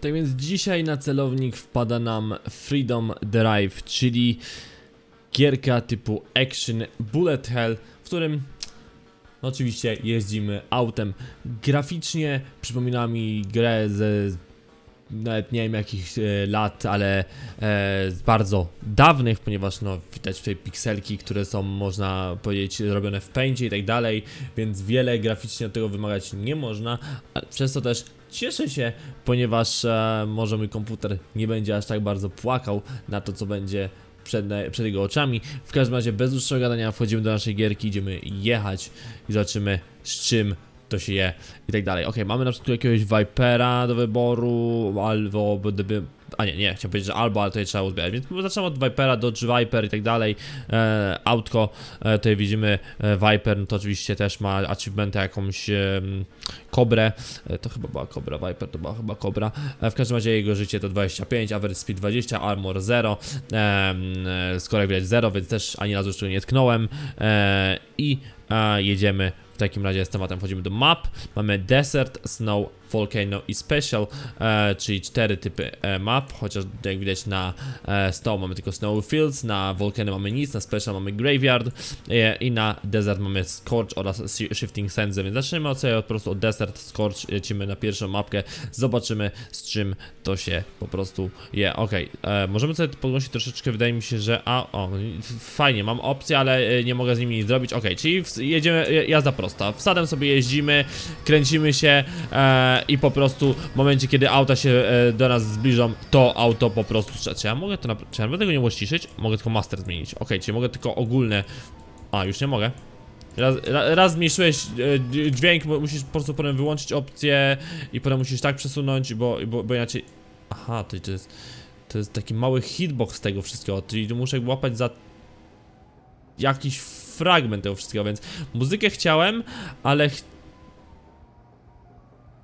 Tak więc dzisiaj na celownik wpada nam Freedom Drive, czyli gierka typu Action Bullet Hell, w którym no oczywiście jeździmy autem. Graficznie przypomina mi grę ze nawet nie wiem jakich e, lat, ale e, bardzo dawnych, ponieważ no widać tutaj pikselki, które są można powiedzieć robione w paincie i tak dalej, więc wiele graficznie od tego wymagać nie można, przez to też cieszę się, ponieważ e, może mój komputer nie będzie aż tak bardzo płakał na to, co będzie przed, przed jego oczami. W każdym razie bez dłuższego gadania wchodzimy do naszej gierki, idziemy jechać i zobaczymy z czym to się je i tak dalej. Ok, mamy na przykład jakiegoś Vipera do wyboru, albo. A nie, nie, chciałem powiedzieć, że albo, ale tutaj trzeba uzbierać, więc zaczynamy od Vipera, Dodge Viper i tak dalej, e, autko, e, tutaj widzimy e, Viper, no to oczywiście też ma achievementa jakąś e, e, to chyba była Kobra, Viper to była chyba Kobra, e, w każdym razie jego życie to 25, average speed 20, armor 0, e, widać 0, więc też ani razu jeszcze nie tknąłem. E, i e, jedziemy. W takim razie z tematem wchodzimy do map. Mamy Desert, Snow, Volcano i Special, e, czyli cztery typy e, map, chociaż jak widać na e, Snow mamy tylko Snow Fields, na Volcano mamy nic, na Special mamy Graveyard e, i na Desert mamy Scorch oraz Shifting Sands, więc zaczniemy od sobie po prostu od Desert, Scorch, lecimy na pierwszą mapkę, zobaczymy z czym to się po prostu je. Okej, e, możemy sobie podnosić troszeczkę, wydaje mi się, że a, o, fajnie, mam opcję, ale e, nie mogę z nimi nic zrobić, okej, czyli jedziemy, jazda prosta, wsadem sobie jeździmy, kręcimy się e, i po prostu w momencie, kiedy auta się e, do nas zbliżą, to auto po prostu, czy ja mogę to, czy ja tego nie mogę ściszyć? Mogę tylko master zmienić, okej, czyli mogę tylko ogólne, a, już nie mogę. Raz, ra- raz zmniejszyłeś e, dźwięk, musisz po prostu potem wyłączyć opcję i potem musisz tak przesunąć, bo, bo, bo inaczej... Aha, to, to jest... To jest taki mały hitbox tego wszystkiego, czyli muszę łapać za jakiś fragment tego wszystkiego, więc muzykę chciałem, ale ch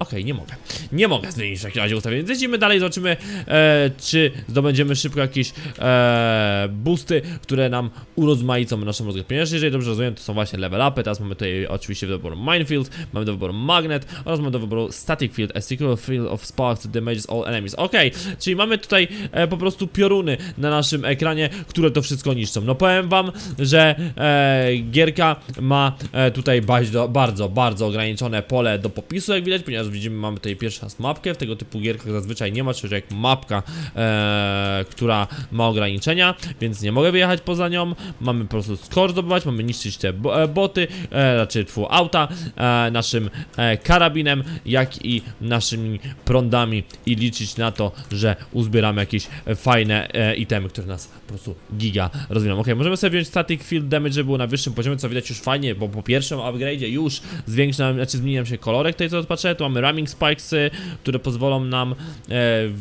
Okej, nie mogę. Nie mogę zmienić w takim razie ustawienia. Więc lecimy dalej, zobaczymy, e, czy zdobędziemy szybko jakieś e, boosty, które nam urozmaicą naszą rozgrywkę. Ponieważ jeżeli dobrze rozumiem, to są właśnie level upy. Teraz mamy tutaj oczywiście do wyboru Minefield, mamy do wyboru Magnet oraz mamy do wyboru Static Field, a secure field of sparks that damages all enemies. Okej, czyli mamy tutaj e, po prostu pioruny na naszym ekranie, które to wszystko niszczą. No powiem wam, że e, gierka ma e, tutaj bardzo, bardzo, bardzo ograniczone pole do popisu, jak widać, ponieważ widzimy, mamy tutaj pierwszy raz mapkę. W tego typu gierkach zazwyczaj nie ma czegoś jak mapka, e, która ma ograniczenia, więc nie mogę wyjechać poza nią. Mamy po prostu score zdobywać, mamy niszczyć te e, boty, e, raczej tfu auta, e, naszym e, karabinem, jak i naszymi prądami i liczyć na to, że uzbieramy jakieś fajne e, itemy, które nas po prostu giga rozwiną. Ok, możemy sobie wziąć static field damage, żeby było na wyższym poziomie, co widać już fajnie, bo po pierwszym upgrade'zie już zwiększa, znaczy zmieni nam się kolorek tutaj, co patrzę, tu mamy ramming spikesy, które pozwolą nam, e,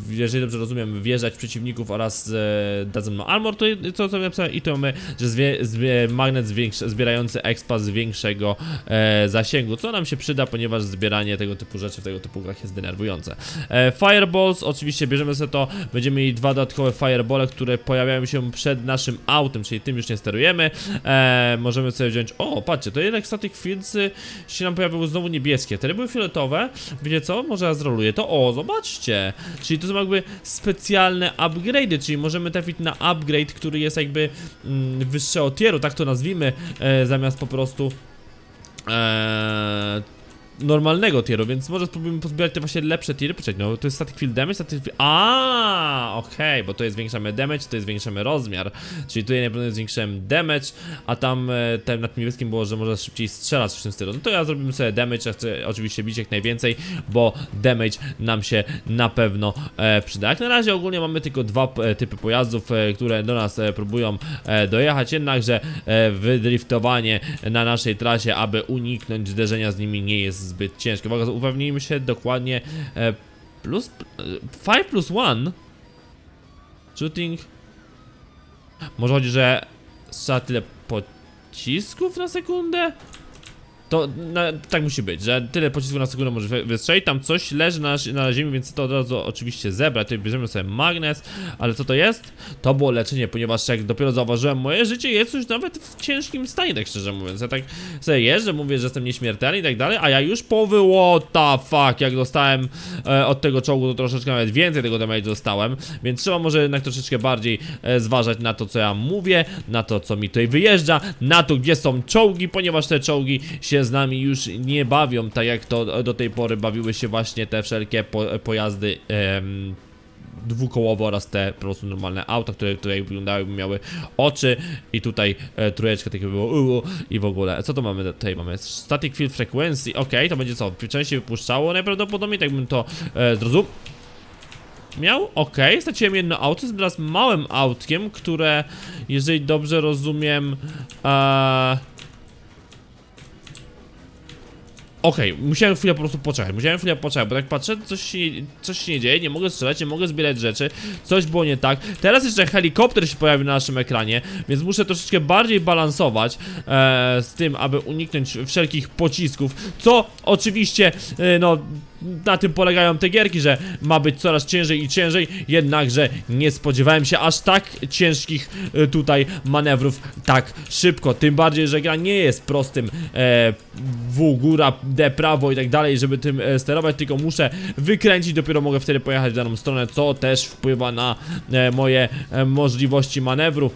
jeżeli dobrze rozumiem, wjeżdżać w przeciwników oraz e, dadzą nam armor, to co co napisałem, i to mamy, że zwie, zwie, magnet zwiększa, zbierający expa z większego e, zasięgu, co nam się przyda, ponieważ zbieranie tego typu rzeczy w tego typu grach jest denerwujące. Fireballs, oczywiście bierzemy sobie to, będziemy mieli dwa dodatkowe firebole, które pojawiają się przed naszym autem, czyli tym już nie sterujemy. Możemy sobie wziąć, o patrzcie, to jednak static fields y, się nam pojawiły znowu niebieskie, te były fioletowe, wiecie co, może ja zroluję to, o zobaczcie, czyli to są jakby specjalne upgrade'y, czyli możemy trafić na upgrade, który jest jakby mm, wyższego tieru, tak to nazwijmy, e, zamiast po prostu Eee, normalnego tieru, więc może spróbujemy pozbierać te właśnie lepsze tiery. Poczekaj, no to jest static field damage, static field... A, okej, bo to jest zwiększamy damage, to jest zwiększamy rozmiar. Czyli tutaj najpewniej zwiększyłem damage, a tam e, ten na tym niebieskim było, że może szybciej strzelać w tym stylu. No to ja zrobimy sobie damage, ja chcę oczywiście bić jak najwięcej, bo damage nam się na pewno e, przyda. Jak na razie ogólnie mamy tylko dwa e, typy pojazdów, e, które do nas e, próbują e, dojechać, jednakże e, wydriftowanie na naszej trasie, aby uniknąć zderzenia z nimi nie jest zbyt ciężkie. Uwaga, upewnijmy się dokładnie e, plus e, 5 plus 1 shooting może chodzi, że strzela tyle pocisków na sekundę? To na, tak musi być, że tyle pocisków na sekundę może wy- wystrzelić, tam coś leży na, na ziemi, więc to od razu oczywiście zebrać, tutaj bierzemy sobie magnes, ale co to jest? To było leczenie, ponieważ jak dopiero zauważyłem, moje życie jest już nawet w ciężkim stanie, tak szczerze mówiąc, ja tak sobie jeżdżę, mówię, że jestem nieśmiertelny i tak dalej, a ja już powy, what the fuck, jak dostałem e, od tego czołgu, to troszeczkę nawet więcej tego damage dostałem, więc trzeba może jednak troszeczkę bardziej e, zważać na to, co ja mówię, na to, co mi tutaj wyjeżdża, na to, gdzie są czołgi, ponieważ te czołgi się z nami już nie bawią, tak jak to do tej pory bawiły się właśnie te wszelkie po, pojazdy em, dwukołowe oraz te po prostu normalne auta, które tutaj wyglądały, miały oczy i tutaj e, trójeczka takie było uu, i w ogóle. Co to mamy tutaj? Mamy static field frequency, ok, to będzie co? Częściej wypuszczało najprawdopodobniej, tak bym to e, zrozumiał. Miał? Ok, straciłem jedno auto, jest teraz małym autkiem, które, jeżeli dobrze rozumiem, e, Okej, musiałem chwilę po prostu poczekać, musiałem chwilę poczekać, bo tak patrzę, coś się, coś się nie dzieje, nie mogę strzelać, nie mogę zbierać rzeczy, coś było nie tak. Teraz jeszcze helikopter się pojawił na naszym ekranie, więc muszę troszeczkę bardziej balansować e, z tym, aby uniknąć wszelkich pocisków, co oczywiście, e, no, na tym polegają te gierki, że ma być coraz ciężej i ciężej, jednakże nie spodziewałem się aż tak ciężkich e, tutaj manewrów tak szybko, tym bardziej, że gra nie jest prostym e, W, góra, D, prawo i tak dalej, żeby tym e, sterować, tylko muszę wykręcić, dopiero mogę wtedy pojechać w daną stronę, co też wpływa na e, moje e, możliwości manewru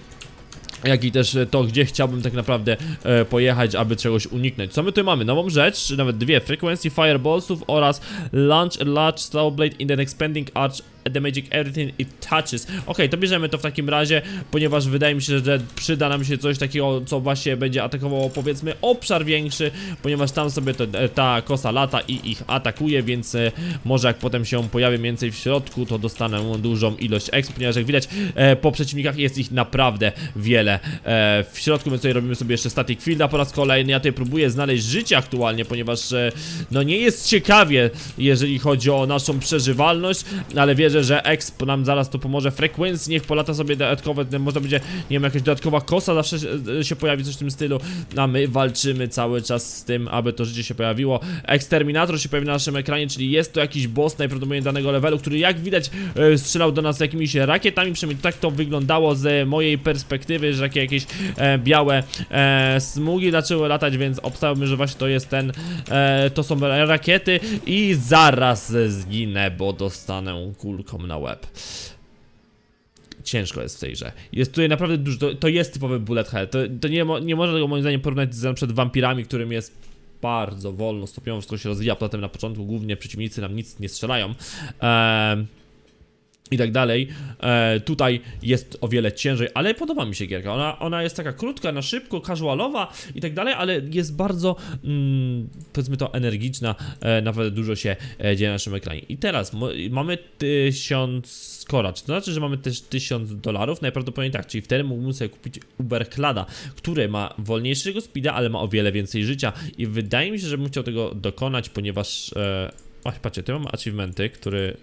jak i też e, to, gdzie chciałbym tak naprawdę e, pojechać, aby czegoś uniknąć. Co my tu mamy? Nową rzecz, czy nawet dwie, Frequency Fireballsów oraz Launch a Large Snowblade in an Expanding Arch Damaging Everything It Touches. Okej, to bierzemy to w takim razie, ponieważ wydaje mi się, że przyda nam się coś takiego, co właśnie będzie atakowało powiedzmy obszar większy, ponieważ tam sobie to, e, ta kosa lata i ich atakuje, więc e, może jak potem się pojawi więcej w środku, to dostanę dużą ilość exp, ponieważ jak widać e, po przeciwnikach jest ich naprawdę wiele w środku, my tutaj robimy sobie jeszcze static fielda po raz kolejny, ja tutaj próbuję znaleźć życie aktualnie, ponieważ no nie jest ciekawie, jeżeli chodzi o naszą przeżywalność, ale wierzę, że exp nam zaraz to pomoże, frekwencji niech polata sobie dodatkowe, może będzie, nie wiem, jakaś dodatkowa kosa zawsze się, się pojawi, coś w tym stylu, a my walczymy cały czas z tym, aby to życie się pojawiło. Exterminator się pojawi na naszym ekranie, czyli jest to jakiś boss najprawdopodobniej danego levelu, który jak widać e, strzelał do nas jakimiś rakietami, przynajmniej tak to wyglądało z mojej perspektywy, że takie jakieś e, białe e, smugi zaczęły latać, więc obstałbym, że właśnie to jest ten, e, to są rakiety i zaraz zginę, bo dostanę kulką na łeb ciężko jest w tej grze. Jest tutaj naprawdę dużo, to, jest typowy bullet hell, to, to nie, nie można tego moim zdaniem porównać z na przykład wampirami, którym jest bardzo wolno, stopniowo wszystko się rozwija, potem na początku głównie przeciwnicy nam nic nie strzelają. Ehm, i tak dalej. E, tutaj jest o wiele ciężej, ale podoba mi się gierka. Ona, ona jest taka krótka, na szybko, casualowa i tak dalej, ale jest bardzo, mm, powiedzmy to, energiczna. E, naprawdę dużo się e, dzieje na naszym ekranie. I teraz mamy tysiąc skora, czy to znaczy, że mamy też tysiąc dolarów? Najprawdopodobniej tak, czyli wtedy mógłbym sobie kupić Uberclada, który ma wolniejszego speeda, ale ma o wiele więcej życia i wydaje mi się, że bym chciał tego dokonać, ponieważ... E, Oj, patrzcie, tu mam achievementy, który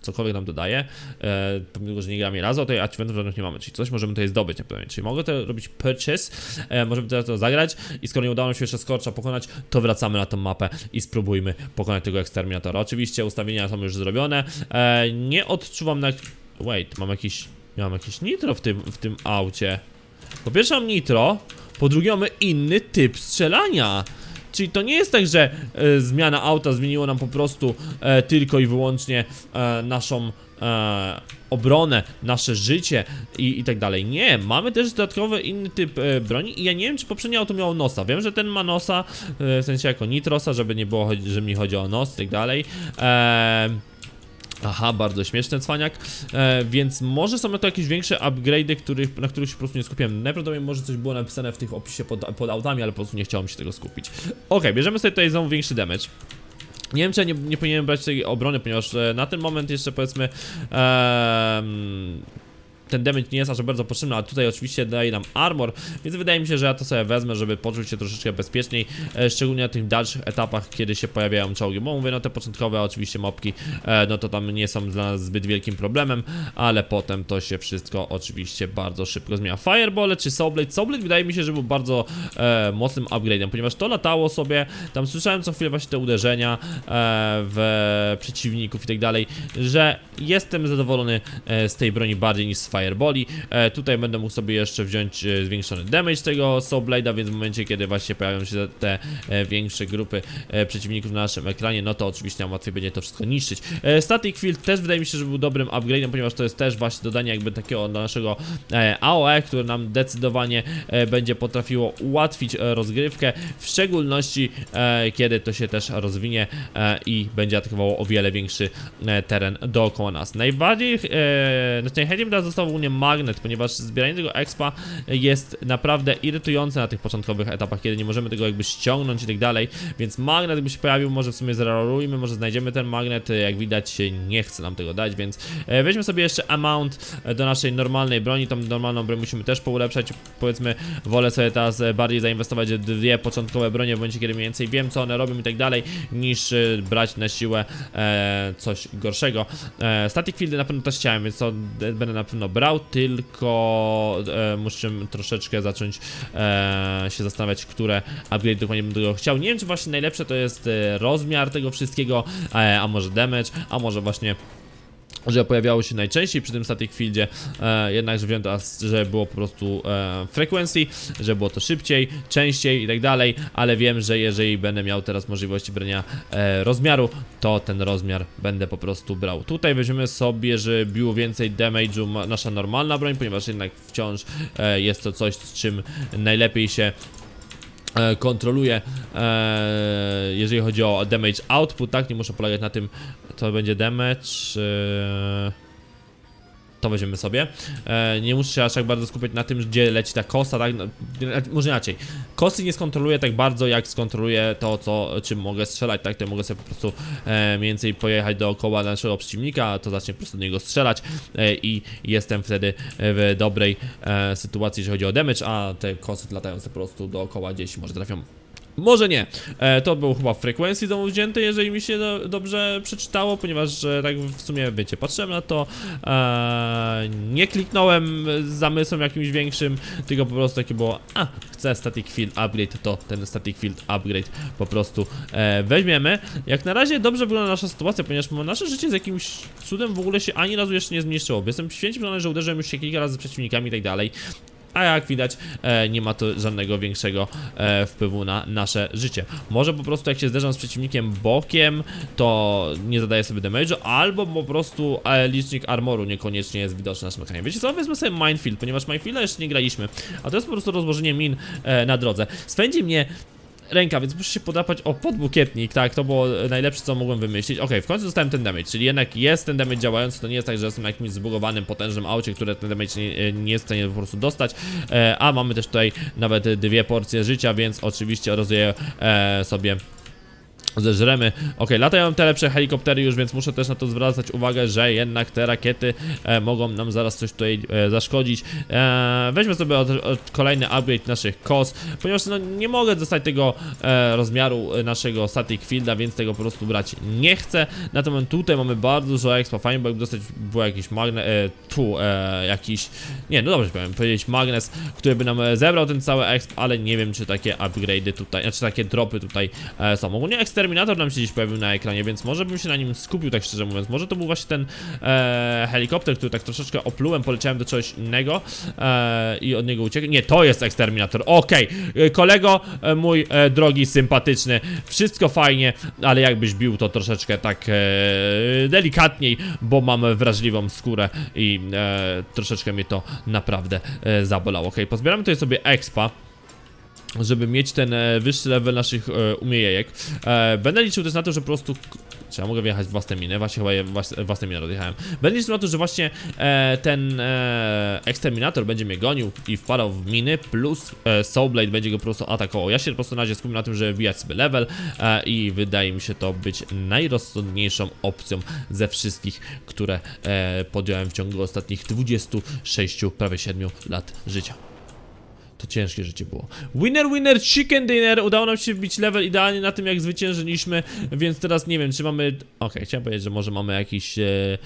cokolwiek nam dodaje, e, pomimo, że nie gramy razu, to achievementów żadnych nie mamy, czyli coś możemy tutaj zdobyć, nie powiem, czyli mogę to robić purchase, e, możemy teraz to zagrać i skoro nie udało nam się jeszcze skorcza pokonać, to wracamy na tą mapę i spróbujmy pokonać tego eksterminatora. Oczywiście ustawienia są już zrobione, e, nie odczuwam na... Wait, mam jakiś... miałem jakieś nitro w tym, w tym aucie. Po pierwsze mam nitro, po drugie mamy inny typ strzelania. Czyli to nie jest tak, że e, zmiana auta zmieniło nam po prostu e, tylko i wyłącznie e, naszą e, obronę, nasze życie i, i tak dalej. Nie, mamy też dodatkowy inny typ e, broni i ja nie wiem, czy poprzednie auto miało nosa. Wiem, że ten ma nosa, e, w sensie jako nitrosa, żeby nie było, że mi chodzi o nos i tak dalej. E, Aha, bardzo śmieszny cwaniak, e, więc może są to jakieś większe upgrade'y, których, na których się po prostu nie skupiłem. Najprawdopodobniej może coś było napisane w tych opisie pod, pod autami, ale po prostu nie chciałem się tego skupić. Okej, bierzemy sobie tutaj znowu większy damage. Nie wiem, czy ja nie, nie powinienem brać tej obrony, ponieważ e, na ten moment jeszcze powiedzmy em, ten damage nie jest aż bardzo potrzebny, a tutaj oczywiście daje nam armor, więc wydaje mi się, że ja to sobie wezmę, żeby poczuć się troszeczkę bezpieczniej, e, szczególnie na tych dalszych etapach, kiedy się pojawiają czołgi, bo mówię, no te początkowe oczywiście mopki, e, no to tam nie są dla nas zbyt wielkim problemem, ale potem to się wszystko oczywiście bardzo szybko zmienia. Fireball czy Soulblade? Soulblade wydaje mi się, że był bardzo e, mocnym upgrade'em, ponieważ to latało sobie, tam słyszałem co chwilę właśnie te uderzenia e, w przeciwników i tak dalej, że jestem zadowolony e, z tej broni bardziej niż z Fireballi. E, tutaj będę mógł sobie jeszcze wziąć e, zwiększony damage tego Soulblade'a, więc w momencie, kiedy właśnie pojawią się te e, większe grupy e, przeciwników na naszym ekranie, no to oczywiście nam łatwiej będzie to wszystko niszczyć. E, Static Field też wydaje mi się, że był dobrym upgrade'em, ponieważ to jest też właśnie dodanie jakby takiego do naszego e, AOE, które nam zdecydowanie e, będzie potrafiło ułatwić e, rozgrywkę, w szczególności e, kiedy to się też rozwinie e, i będzie atakowało o wiele większy e, teren dookoła nas. Najbardziej, e, znaczy najchętniej bym został ogólnie magnet, ponieważ zbieranie tego expa jest naprawdę irytujące na tych początkowych etapach, kiedy nie możemy tego jakby ściągnąć i tak dalej, więc magnet by się pojawił, może w sumie zrarujmy, może znajdziemy ten magnet, jak widać nie chce nam tego dać, więc e, weźmy sobie jeszcze amount e, do naszej normalnej broni, tą normalną broń musimy też poulepszać, powiedzmy, wolę sobie teraz e, bardziej zainwestować w dwie początkowe bronie, w momencie kiedy mniej więcej wiem co one robią i tak dalej, niż brać na siłę coś gorszego. Static fieldy na pewno też chciałem, więc to będę na pewno tylko e, muszę troszeczkę zacząć e, się zastanawiać, które upgrade dokładnie tego chciał. Nie wiem, czy właśnie najlepsze to jest e, rozmiar tego wszystkiego, e, a może damage, a może właśnie że pojawiało się najczęściej przy tym static fieldzie, e, jednak że wiem teraz, że było po prostu e, frequency, że było to szybciej, częściej i tak dalej, ale wiem, że jeżeli będę miał teraz możliwości brania e, rozmiaru, to ten rozmiar będę po prostu brał. Tutaj weźmiemy sobie, że biło więcej damage'u ma- nasza normalna broń, ponieważ jednak wciąż e, jest to coś, z czym najlepiej się kontroluje, e, jeżeli chodzi o damage output, tak, nie muszę polegać na tym, to będzie damage, e, to weźmiemy sobie, e, nie muszę się aż tak bardzo skupiać na tym, gdzie leci ta kosa, tak, no, może inaczej, kosy nie skontroluję tak bardzo, jak skontroluję to, co, czym mogę strzelać, tak, to mogę sobie po prostu e, mniej więcej pojechać dookoła naszego przeciwnika, to zacznie po prostu do niego strzelać e, i jestem wtedy w dobrej e, sytuacji, jeżeli chodzi o damage, a te kosy latają po prostu dookoła gdzieś, może trafią może nie. E, to był chyba frekwencji domu wzięty, jeżeli mi się do, dobrze przeczytało, ponieważ e, tak w sumie, wiecie, patrzyłem na to, e, nie kliknąłem z zamysłem jakimś większym, tylko po prostu takie było, a, chcę static field upgrade, to ten static field upgrade po prostu e, weźmiemy. Jak na razie dobrze wygląda nasza sytuacja, ponieważ nasze życie z jakimś cudem w ogóle się ani razu jeszcze nie zmniejszyło. Jestem święcie przekonany, że uderzyłem już się kilka razy z przeciwnikami i tak dalej. A jak widać, e, nie ma to żadnego większego e, wpływu na nasze życie. Może po prostu jak się zderzam z przeciwnikiem bokiem, to nie zadaje sobie damage'u, albo po prostu e, licznik armoru niekoniecznie jest widoczny na naszym ekranie. Wiecie co, wezmę sobie Minefield, ponieważ Minefielda jeszcze nie graliśmy, a to jest po prostu rozłożenie min na drodze. Swędzi mnie ręka, więc muszę się podrapać o podbukietnik, tak, to było najlepsze co mogłem wymyślić. Okej, w końcu dostałem ten damage, czyli jednak jest ten damage działający, to nie jest tak, że jestem na jakimś zbugowanym, potężnym aucie, które ten damage nie, nie jest w stanie po prostu dostać, e, a mamy też tutaj nawet dwie porcje życia, więc oczywiście rozdaję e, sobie zeżremy. Ok, latają te lepsze helikoptery już, więc muszę też na to zwracać uwagę, że jednak te rakiety e, mogą nam zaraz coś tutaj e, zaszkodzić. E, weźmy sobie od, od kolejny upgrade naszych kos, ponieważ no, nie mogę dostać tego e, rozmiaru e, naszego static fielda, więc tego po prostu brać nie chcę. Natomiast tutaj mamy bardzo dużo expa, fajnie, bo jakby dostać było jakiś magnes, e, tu e, jakiś, nie, no dobrze powiem, powiedzieć magnes, który by nam e, zebrał ten cały exp, ale nie wiem, czy takie upgrade'y tutaj, znaczy takie dropy tutaj e, są. Ogólnie Exterminator nam się dziś pojawił na ekranie, więc może bym się na nim skupił, tak szczerze mówiąc. Może to był właśnie ten e, helikopter, który tak troszeczkę oplułem, poleciałem do czegoś innego e, i od niego uciekłem. Nie, to jest Exterminator. Okej, E, kolego e, mój e, drogi, sympatyczny, wszystko fajnie, ale jakbyś bił to troszeczkę tak e, delikatniej, bo mam wrażliwą skórę i e, troszeczkę mnie to naprawdę e, zabolało. Okej, pozbieramy tutaj sobie expa. Żeby mieć ten e, wyższy level naszych e, umiejek. E, będę liczył też na to, że po prostu... Czy ja mogę wjechać w własne miny? Właśnie chyba je włas- własne miny odjechałem. Będę liczył na to, że właśnie e, ten e, eksterminator będzie mnie gonił i wpadał w miny, plus e, Soulblade będzie go po prostu atakował. Ja się po prostu na razie skupiam na tym, żeby wbijać sobie level e, i wydaje mi się to być najrozsądniejszą opcją ze wszystkich, które e, podjąłem w ciągu ostatnich 26, prawie 7 lat życia. To ciężkie życie było. Winner, winner, chicken dinner. Udało nam się wbić level idealnie na tym, jak zwyciężyliśmy, więc teraz nie wiem, czy mamy... Okej, chciałem powiedzieć, że może mamy jakiś e,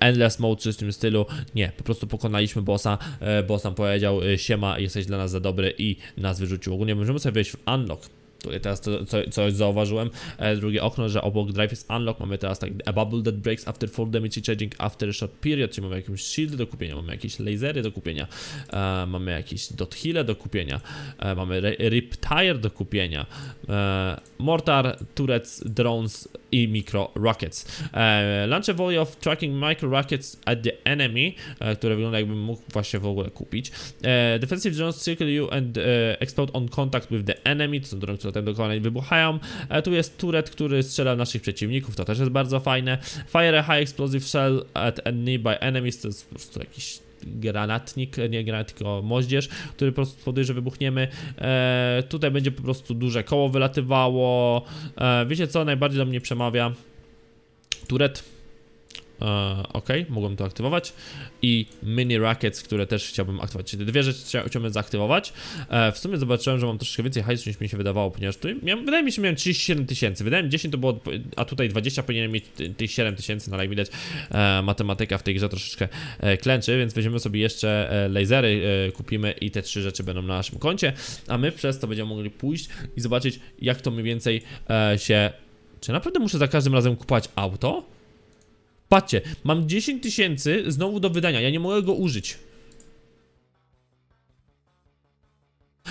endless mode czy w tym stylu. Nie, po prostu pokonaliśmy bossa. E, boss nam powiedział, e, siema, jesteś dla nas za dobry i nas wyrzucił. Ogólnie możemy sobie wejść w unlock. Tutaj teraz to, co, coś zauważyłem. E, drugie okno, że obok drive jest unlock. Mamy teraz tak a bubble that breaks after full damage charging after short period, czyli mamy jakieś shield do kupienia, mamy jakieś lasery do kupienia, e, mamy jakieś dot heale do kupienia, e, mamy rip tire do kupienia, e, mortar, turrets, drones i micro rockets. E, launch a volley of tracking micro rockets at the enemy, e, które wygląda jakbym mógł właśnie w ogóle kupić. E, defensive drones circle you and e, explode on contact with the enemy, to są drony, które tam dokładnie wybuchają. E, tu jest turret, który strzela naszych przeciwników, to też jest bardzo fajne. Fire a high explosive shell at a nearby enemies, to jest po prostu jakiś granatnik, nie granat, tylko moździerz, który po prostu spowoduje, że wybuchniemy. E, tutaj będzie po prostu duże koło wylatywało. E, wiecie co najbardziej do mnie przemawia? Turet. E, ok, mogłem to aktywować. I mini rackets, które też chciałbym aktywować. Czyli dwie rzeczy chcia- chciałbym zaaktywować. E, w sumie zobaczyłem, że mam troszkę więcej hajsu niż mi się wydawało, ponieważ tu miałem, wydaje mi się, że miałem 37 tysięcy. Wydaje mi się 10 to było, a tutaj 20 powinienem mieć ty- tych 7 tysięcy, no ale jak widać e, matematyka w tej grze troszeczkę klęczy, więc weźmiemy sobie jeszcze lasery, kupimy i te trzy rzeczy będą na naszym koncie, a my przez to będziemy mogli pójść i zobaczyć, jak to mniej więcej się... Czy naprawdę muszę za każdym razem kupować auto? Patrzcie, mam 10 tysięcy znowu do wydania, ja nie mogę go użyć.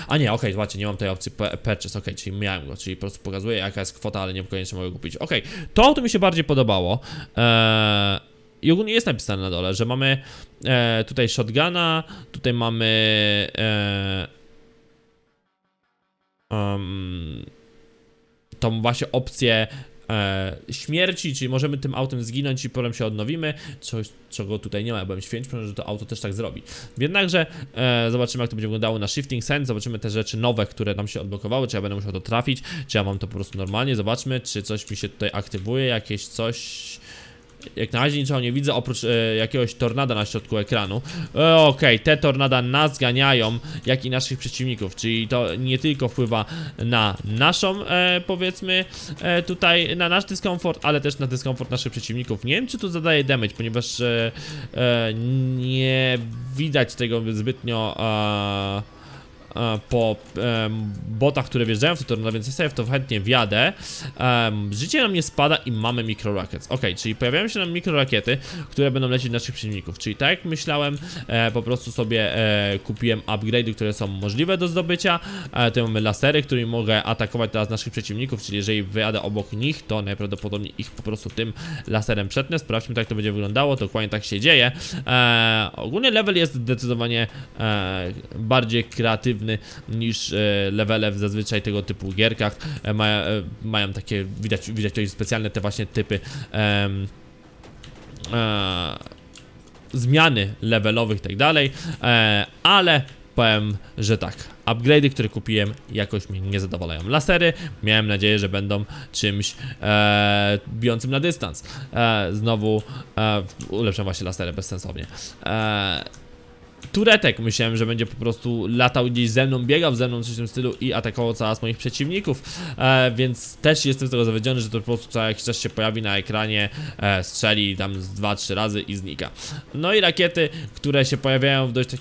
A nie, okej, zobaczcie, nie mam tej opcji purchase, okej, czyli miałem go, czyli po prostu pokazuje jaka jest kwota, ale nie koniecznie mogę kupić. Okej, to auto mi się bardziej podobało. Eee, I ogólnie jest napisane na dole, że mamy e, tutaj shotguna, tutaj mamy e, um, tą właśnie opcję e, śmierci, czyli możemy tym autem zginąć i potem się odnowimy, coś czego tutaj nie ma, ja byłem święty, że to auto też tak zrobi. Jednakże e, zobaczymy jak to będzie wyglądało na Shifting Sense, zobaczymy te rzeczy nowe, które nam się odblokowały, czy ja będę musiał to trafić, czy ja mam to po prostu normalnie, zobaczmy, czy coś mi się tutaj aktywuje, jakieś coś... Jak na razie niczego nie widzę, oprócz e, jakiegoś tornada na środku ekranu. E, Okej, te tornada nas ganiają, jak i naszych przeciwników, czyli to nie tylko wpływa na naszą, e, powiedzmy, e, tutaj, na nasz dyskomfort, ale też na dyskomfort naszych przeciwników. Nie wiem, czy tu zadaje damage, ponieważ e, e, nie widać tego zbytnio e, po em, botach, które wjeżdżają w te tornado, więc ja sobie w to chętnie wjadę. Em, życie nam nie spada i mamy micro rockets. Ok, czyli pojawiają się nam mikro rakiety, które będą lecieć naszych przeciwników. Czyli tak jak myślałem, e, po prostu sobie e, kupiłem upgrade'y, które są możliwe do zdobycia. E, tu mamy lasery, którymi mogę atakować teraz naszych przeciwników, czyli jeżeli wyjadę obok nich, to najprawdopodobniej ich po prostu tym laserem przetnę. Sprawdźmy, jak to będzie wyglądało. Dokładnie tak się dzieje. E, ogólnie level jest zdecydowanie e, bardziej kreatywny niż e, levele w zazwyczaj tego typu gierkach. E, maja, e, mają takie, widać, widać tutaj specjalne te właśnie typy e, zmiany levelowych i tak dalej, ale powiem, że tak. Upgrade'y, które kupiłem, jakoś mnie nie zadowalają. Lasery, miałem nadzieję, że będą czymś e, bijącym na dystans. E, znowu e, ulepszam właśnie lasery bezsensownie. E, Turetek myślałem, że będzie po prostu latał gdzieś ze mną, biegał ze mną w tym stylu i atakował coraz moich przeciwników, e, więc też jestem z tego zawiedziony, że to po prostu co jakiś czas się pojawi na ekranie, e, strzeli tam z 2-3 razy i znika. No i rakiety, które się pojawiają w dość tak,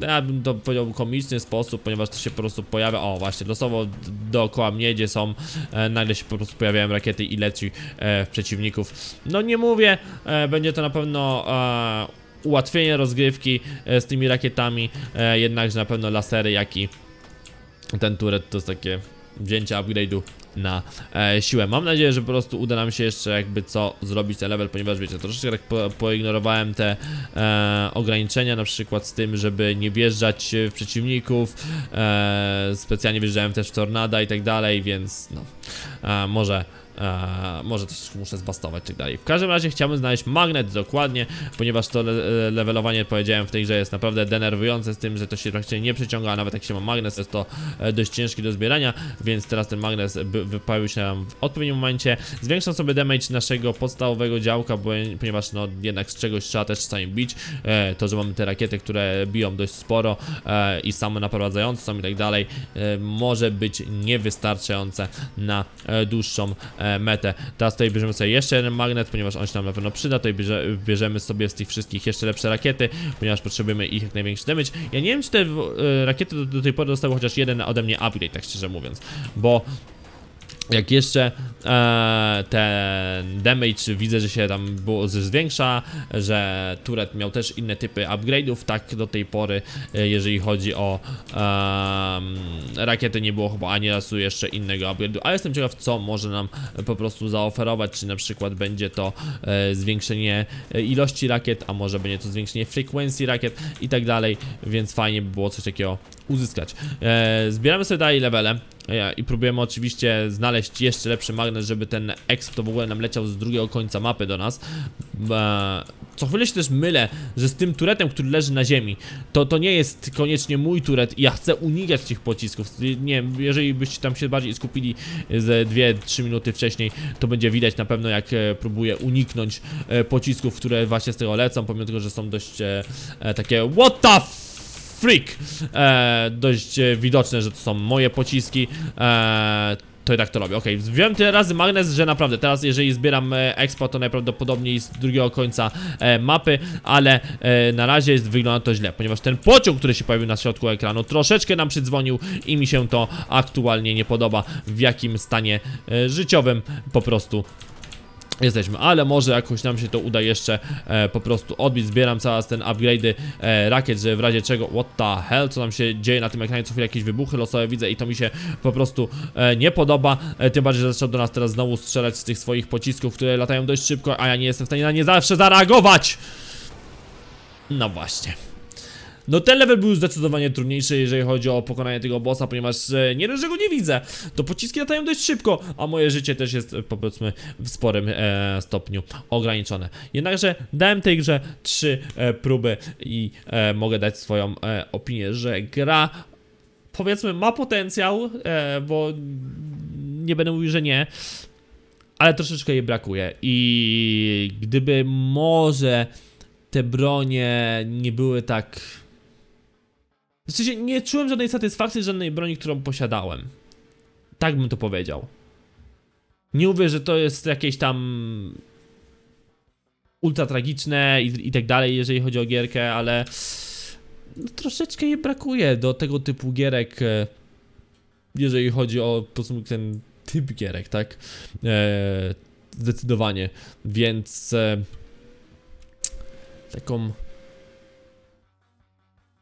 ja bym to powiedział komiczny sposób, ponieważ to się po prostu pojawia, o właśnie, losowo dookoła mnie, gdzie są, e, nagle się po prostu pojawiają rakiety i leci e, w przeciwników. No nie mówię, e, będzie to na pewno e, ułatwienie rozgrywki e, z tymi rakietami, e, jednakże na pewno lasery, jak i ten turet to jest takie wzięcia upgrade'u na e, siłę. Mam nadzieję, że po prostu uda nam się jeszcze jakby co zrobić ten level, ponieważ wiecie, troszeczkę tak po, poignorowałem te e, ograniczenia, na przykład z tym, żeby nie wjeżdżać w przeciwników, e, specjalnie wjeżdżałem też w tornada i tak dalej, więc no, e, może Eee, może też muszę zbastować tak dalej. W każdym razie chciałbym znaleźć magnet dokładnie, ponieważ to le levelowanie powiedziałem w tej grze jest naprawdę denerwujące z tym, że to się praktycznie nie przyciąga, a nawet jak się ma magnes jest to e, dość ciężki do zbierania, więc teraz ten magnes wypalił się nam w odpowiednim momencie. Zwiększam sobie damage naszego podstawowego działka, bo, ponieważ no jednak z czegoś trzeba też czasami bić. E, to, że mamy te rakiety, które biją dość sporo e, i same naprowadzające są i tak dalej, e, może być niewystarczające na e, dłuższą e, metę. Teraz tutaj bierzemy sobie jeszcze jeden magnet, ponieważ on się nam na pewno przyda. Tutaj bierze, bierzemy sobie z tych wszystkich jeszcze lepsze rakiety, ponieważ potrzebujemy ich jak największy damage. Ja nie wiem, czy te e, rakiety do, do tej pory dostały chociaż jeden ode mnie upgrade, tak szczerze mówiąc, bo jak jeszcze e, ten damage widzę, że się tam było, zwiększa, że Turet miał też inne typy upgrade'ów, tak do tej pory, e, jeżeli chodzi o em, rakiety, nie było chyba ani razu jeszcze innego upgrade'u, a jestem ciekaw, co może nam po prostu zaoferować, czy na przykład będzie to e, zwiększenie e, ilości rakiet, a może będzie to zwiększenie frekwencji rakiet i tak dalej, więc fajnie by było coś takiego uzyskać. E, zbieramy sobie dalej levele e, i próbujemy oczywiście znaleźć jeszcze lepszy magnes, żeby ten exp to w ogóle nam leciał z drugiego końca mapy do nas. E, co chwilę się też mylę, że z tym turetem, który leży na ziemi, to to nie jest koniecznie mój turet i ja chcę unikać tych pocisków. Nie wiem, jeżeli byście tam się bardziej skupili ze 2-3 minuty wcześniej, to będzie widać na pewno jak e, próbuję uniknąć e, pocisków, które właśnie z tego lecą, pomimo tego, że są dość e, e, takie what the freak. E, dość e, widoczne, że to są moje pociski. E, to i tak to robię, okej, wziąłem tyle razy magnes, że naprawdę teraz jeżeli zbieram e, expo to najprawdopodobniej z drugiego końca e, mapy, ale e, na razie jest, wygląda to źle, ponieważ ten pociąg, który się pojawił na środku ekranu troszeczkę nam przydzwonił i mi się to aktualnie nie podoba, w jakim stanie e, życiowym po prostu jesteśmy, ale może jakoś nam się to uda jeszcze e, po prostu odbić, zbieram cały ten upgrade'y e, rakiet, że w razie czego, what the hell, co nam się dzieje na tym ekranie, co chwilę jakieś wybuchy losowe widzę i to mi się po prostu e, nie podoba, e, tym bardziej, że zaczął do nas teraz znowu strzelać z tych swoich pocisków, które latają dość szybko, a ja nie jestem w stanie na nie zawsze zareagować! No właśnie. No ten level był zdecydowanie trudniejszy, jeżeli chodzi o pokonanie tego bossa, ponieważ e, nie dość, że go nie widzę, to pociski latają dość szybko, a moje życie też jest e, powiedzmy w sporym e, stopniu ograniczone. Jednakże dałem tej grze trzy e, próby i e, mogę dać swoją e, opinię, że gra powiedzmy ma potencjał, e, bo nie będę mówił, że nie, ale troszeczkę jej brakuje i gdyby może te bronie nie były tak w sensie nie czułem żadnej satysfakcji żadnej broni, którą posiadałem. Tak bym to powiedział. Nie mówię, że to jest jakieś tam ultra tragiczne i, i tak dalej, jeżeli chodzi o gierkę, ale no, troszeczkę jej brakuje do tego typu gierek, e, jeżeli chodzi o po prostu ten typ gierek, tak? E, zdecydowanie. Więc e, taką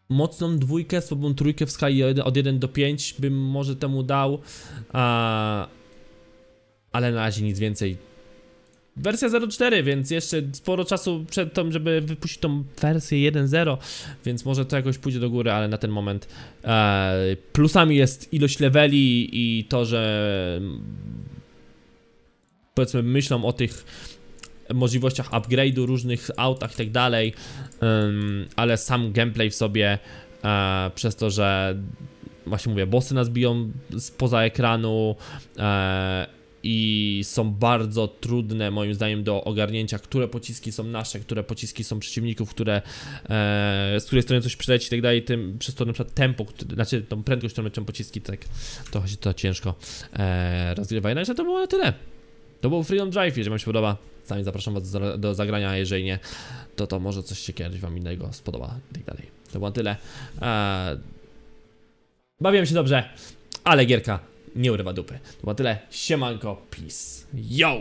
mocną dwójkę, słabą trójkę w skali od- od 1 do 5 bym może temu dał, a, ale na razie nic więcej. Wersja 0.4, więc jeszcze sporo czasu przed tym, żeby wypuścić tą wersję 1.0, więc może to jakoś pójdzie do góry, ale na ten moment e, plusami jest ilość leveli i to, że mm, powiedzmy myślą o tych możliwościach upgrade'u, różnych autach i tak dalej, ale sam gameplay w sobie e, przez to, że właśnie mówię, bossy nas biją spoza ekranu e, i są bardzo trudne moim zdaniem do ogarnięcia, które pociski są nasze, które pociski są przeciwników, które e, z której strony coś przyleci i tak dalej, tym, przez to na przykład tempo, znaczy tą prędkość, którą leczą pociski, tak to, to ciężko e, rozgrywa. Jednakże to było na tyle. To był Freedom Drive, jeżeli wam się podoba, sami zapraszam was do, zagrania, a jeżeli nie, to to może coś się kiedyś wam innego spodoba i tak dalej. To było tyle. Eee, bawiłem się dobrze, ale gierka nie urywa dupy. To było tyle. Siemanko, peace. Yo!